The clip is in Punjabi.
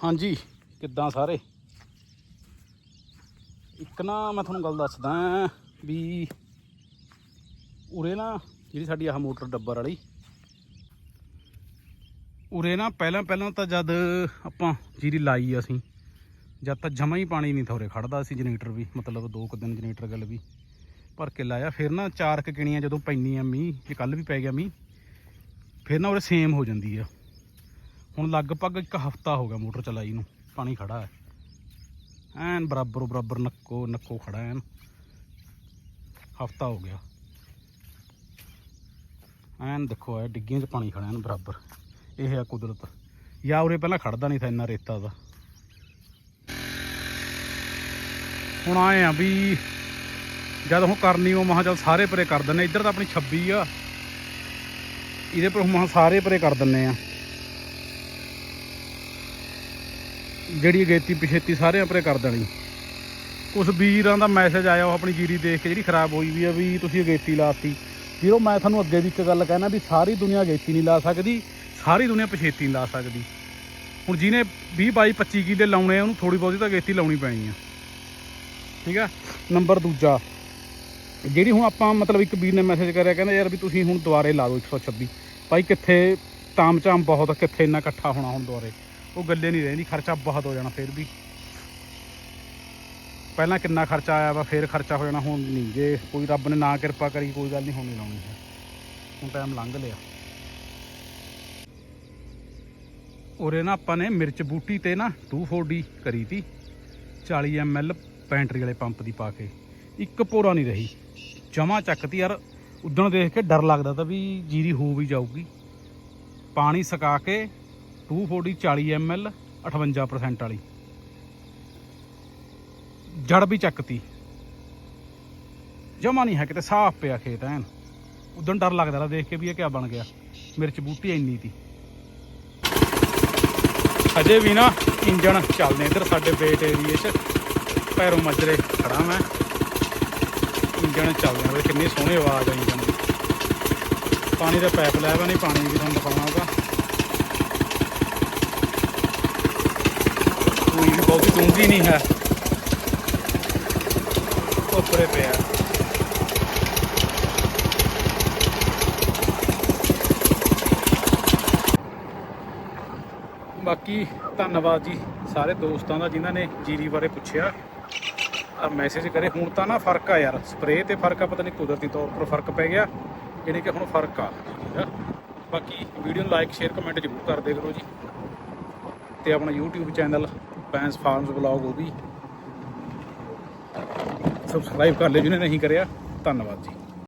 ਹਾਂਜੀ, ਕਿੱਦਾਂ ਸਾਰੇ? ਇੱਕ ਨਾ ਮੈਂ ਤੁਹਾਨੂੰ ਗੱਲ ਦੱਸਦਾ ਵੀ ਉਰੇ ਨਾ ਜਿਹੜੀ ਸਾਡੀ ਆਹ ਮੋਟਰ ਡੱਬਰ ਵਾਲੀ, ਉਰੇ ਨਾ ਪਹਿਲਾਂ ਪਹਿਲਾਂ ਤਾਂ ਜਦ ਆਪਾਂ ਜੀਰੀ ਲਾਈ ਅਸੀਂ, ਜਦ ਤਾਂ ਜਮਾ ਹੀ ਪਾਣੀ ਨਹੀਂ ਥੋਰੇ ਖੜਦਾ ਸੀ ਜਨਰੇਟਰ ਵੀ, ਮਤਲਬ ਦੋ ਕੁ ਦਿਨ ਜਨਰੇਟਰ ਗੱਲ ਵੀ ਭਰ ਕੇ ਲਾਇਆ। ਫਿਰ ਨਾ ਚਾਰ ਕੁ ਕਿਣੀਆਂ ਜਦੋਂ ਪੈਂਦੀਆਂ ਮੀਂਹ, ਜੇ ਕੱਲ ਵੀ ਪੈ ਗਿਆ ਮੀਂਹ, ਫਿਰ ਨਾ ਉਰੇ ਸੇਮ ਹੋ ਜਾਂਦੀ ਆ। ਹੁਣ ਲਗਭਗ ਇੱਕ ਹਫਤਾ ਹੋ ਗਿਆ ਮੋਟਰ ਚਲਾਈ ਨੂੰ, ਪਾਣੀ ਖੜਾ ਹੈ। ਐਨ ਬਰਾਬਰ ਬਰਾਬਰ ਨੱਕੋ ਨੱਕੋ ਖੜਾ ਐਨ। ਹਫਤਾ ਹੋ ਗਿਆ। ਐਨ ਦੇਖੋ ਐ ਡਿੱਗੀਆਂ 'ਚ ਪਾਣੀ ਖੜਾ ਐਨ ਬਰਾਬਰ। ਇਹ ਆ ਕੁਦਰਤ। ਜਾਂ ਉਰੇ ਪਹਿਲਾਂ ਖੜਦਾ ਨਹੀਂ ਸੀ ਇੰਨਾ ਰੇਤਾ ਦਾ। ਹੁਣ ਆਏ ਆ ਵੀ ਜਦ ਹੁਣ ਕਰਨੀ ਉਹ ਮਹਾ ਚੱਲ ਸਾਰੇ ਪਰੇ ਕਰ ਦਿੰਨੇ ਇੱਧਰ ਤਾਂ ਆਪਣੀ 26 ਆ। ਇਹਦੇ ਪਰ ਮਹਾ ਸਾਰੇ ਪਰੇ ਕਰ ਦਿੰਨੇ ਆ ਜਿਹੜੀ ਅਗੇਤੀ ਪਿਛੇਤੀ ਸਾਰਿਆਂ ਪਰੇ ਕਰ ਦੇਣੀ। ਕੁਝ ਵੀਰਾਂ ਦਾ ਮੈਸੇਜ ਆਇਆ, ਉਹ ਆਪਣੀ ਜੀਰੀ ਦੇਖ ਕੇ ਜਿਹੜੀ ਖਰਾਬ ਹੋਈ ਵੀ ਆ ਵੀ ਤੁਸੀਂ ਅਗੇਤੀ ਲਾਤੀ ਵੀਰੋ, ਮੈਂ ਤੁਹਾਨੂੰ ਅੱਗੇ ਵੀ ਇੱਕ ਗੱਲ ਕਹਿਣਾ ਵੀ ਸਾਰੀ ਦੁਨੀਆ ਅਗੇਤੀ ਨਹੀਂ ਲਾ ਸਕਦੀ, ਸਾਰੀ ਦੁਨੀਆ ਪਿਛੇਤੀ ਨਹੀਂ ਲਾ ਸਕਦੀ। ਹੁਣ ਜਿਹਨੇ 20 22 25 ਕਿੱਲੇ ਲਾਉਣੇ ਆ, ਉਹਨੂੰ ਥੋੜੀ ਬਹੁਤੀ ਤਾਂ ਅਗੇਤੀ ਲਾਉਣੀ ਪੈਣੀ ਆ। ਠੀਕ ਆ? ਨੰਬਰ ਦੂਜਾ, ਜਿਹੜੀ ਹੁਣ ਆਪਾਂ ਮਤਲਬ ਇੱਕ ਵੀਰ ਨੇ ਮੈਸੇਜ ਕਰਿਆ, ਕਹਿੰਦਾ ਯਾਰ ਵੀ ਤੁਸੀਂ ਹੁਣ ਦੁਬਾਰੇ ਲਾ ਦਿਓ 126 ਭਾਈ, ਕਿੱਥੇ ਤਾਮਚਾਮ ਬਹੁਤ ਕਿੱਥੇ ਇੰਨਾ ਇਕੱਠਾ ਹੋਣਾ ਹੁਣ ਦੁਬਾਰੇ। ਉਹ ਗੱਲੇ ਨਹੀਂ ਰਹਿੰਦੀ, ਖਰਚਾ ਬਹੁਤ ਹੋ ਜਾਣਾ ਫਿਰ ਵੀ। ਪਹਿਲਾਂ ਕਿੰਨਾ ਖਰਚਾ ਆਇਆ ਵਾ, ਫਿਰ ਖਰਚਾ ਹੋ ਜਾਣਾ, ਹੁਣ ਨਹੀਂ ਜੇ ਕੋਈ ਰੱਬ ਨੇ ਨਾ ਕਿਰਪਾ ਕਰੀ, ਕੋਈ ਗੱਲ ਨਹੀਂ, ਹੋਣੀ ਲਾਉਣੀ ਹੈ। ਹੁਣ ਟਾਈਮ ਲੰਘ ਲਿਆ। ਉਰੇ ਨਾ ਆਪਾਂ ਨੇ ਮਿਰਚ ਬੂਟੀ ਤੇ ਨਾ 240 ਕਰੀ ਤੀ 40 ml ਪੈਂਟਰੀ ਵਾਲੇ ਪੰਪ ਦੀ ਪਾ ਕੇ। ਇੱਕ ਪੋਰਾ ਨਹੀਂ ਰਹੀ। ਜਮਾ ਚੱਕਤੀ ਯਾਰ ਉਦੋਂ ਦੇਖ ਕੇ ਡਰ ਲੱਗਦਾ ਤਾਂ ਵੀ ਜੀਰੀ ਹੋ ਵੀ ਜਾਊਗੀ। ਪਾਣੀ ਸੁਕਾ ਕੇ 240 40 ml 58% ਵਾਲੀ। ਜੜ ਵੀ ਚੱਕਤੀ। ਜਮਾ ਨਹੀਂ ਹੈ ਕਿਤੇ, ਸਾਫ਼ ਪਿਆ ਖੇਤ ਐਨ। ਉਦੋਂ ਡਰ ਲੱਗਦਾ ਤਾ ਦੇਖ ਕੇ ਵੀ ਇਹ ਕਿਆ ਬਣ ਗਿਆ। ਮਿਰਚ ਬੂਟੀ ਇੰਨੀ ਤੀ। ਅਜੇ ਵੀ ਨਾ ਇੰਜਣ ਚੱਲਦੇ ਇੱਧਰ ਸਾਡੇ ਬੇਟ ਏਰੀਏ 'ਚ। ਪੈਰੋਂ ਮਜਰੇ ਖੜਾ ਮੈਂ। ਇੰਜਣ ਚੱਲਦੇ ਆ ਕਿੰਨੀ ਸੋਹਣੀ ਆਵਾਜ਼ ਆ ਇੰਜਣ ਦੀ। ਪਾਣੀ ਦਾ ਪਾਈਪ ਲੈ ਵਾ ਨਹੀਂ ਪਾਣੀ ਵੀ ਤੁਹਾਨੂੰ ਦਿਖਾਉਣਾ ਹੋਗਾ ਕੋਈ ਵੀ ਬਹੁਤੀ ਡੂੰਘੀ ਨਹੀਂ ਹੈ। ਉੱਪਰੇ ਪਿਆ। ਬਾਕੀ ਧੰਨਵਾਦ ਜੀ ਸਾਰੇ ਦੋਸਤਾਂ ਦਾ ਜਿਨ੍ਹਾਂ ਨੇ ਜੀਰੀ ਬਾਰੇ ਪੁੱਛਿਆ। ਆ ਮੈਸੇਜ ਕਰੇ, ਹੁਣ ਤਾਂ ਨਾ ਫ਼ਰਕ ਆ ਯਾਰ ਸਪਰੇਅ ਤੇ ਫ਼ਰਕ ਆ, ਪਤਾ ਨਹੀਂ ਕੁਦਰਤੀ ਤੌਰ ਪਰ ਫ਼ਰਕ ਪੈ ਗਿਆ ਜਿਹੜੀ ਕਿ ਹੁਣ ਫ਼ਰਕ ਆ। ਆ ਬਾਕੀ ਵੀਡੀਓ ਨੂੰ ਲਾਈਕ ਸ਼ੇਅਰ ਕਮੈਂਟ ਜ਼ਰੂਰ ਕਰਦੇ ਕਰੋ ਜੀ। ਤੇ ਆਪਣਾ YouTube channel Bains farms vlog ਉਹ ਵੀ ਸਬਸਕ੍ਰਾਈਬ ਕਰ ਲਿਓ ਜਿਹਨੇ ਨਹੀਂ ਕਰਿਆ। ਧੰਨਵਾਦ ਜੀ।